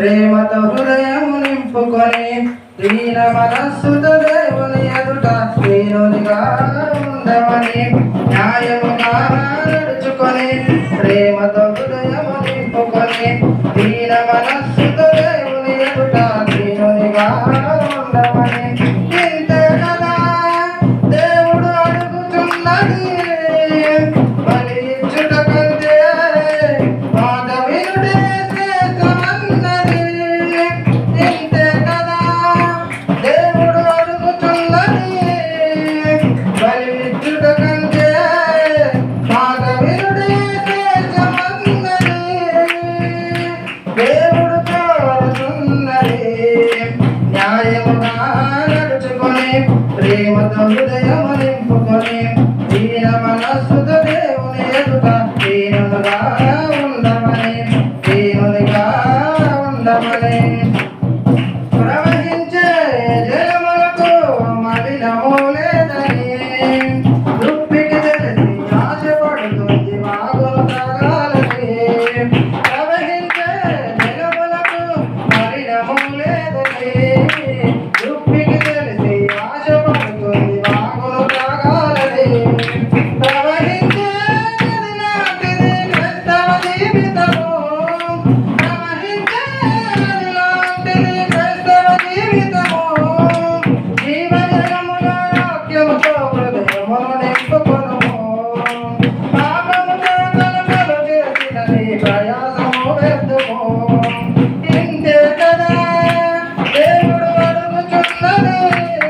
ప్రేమతో హృదయము నింపుకొని దీన మనస్సు దేవుని ఎదుట దీనునిగా ఉందమని న్యాయముగా నడుచుకొని ప్రేమతో హృదయము నింపుకొని దీన మనస్సు దేవుని ఎదుట దీనునిగా ఉందమని ఇంతే కదా దేవుడు అడుగుతున్నది. నింపుకొని ప్రేమతో హృదయం నింపుకొని దీన మనస్సుతో దేవుని ఎదుట దీనులుగా ఉండమని దేవునిగా ఉండమని. Amém.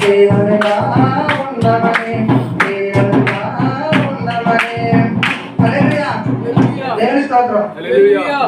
దేవునిగా ఉండమని దేవునిగా ఉండమని దేవుని స్తోత్రం. హల్లెలూయా.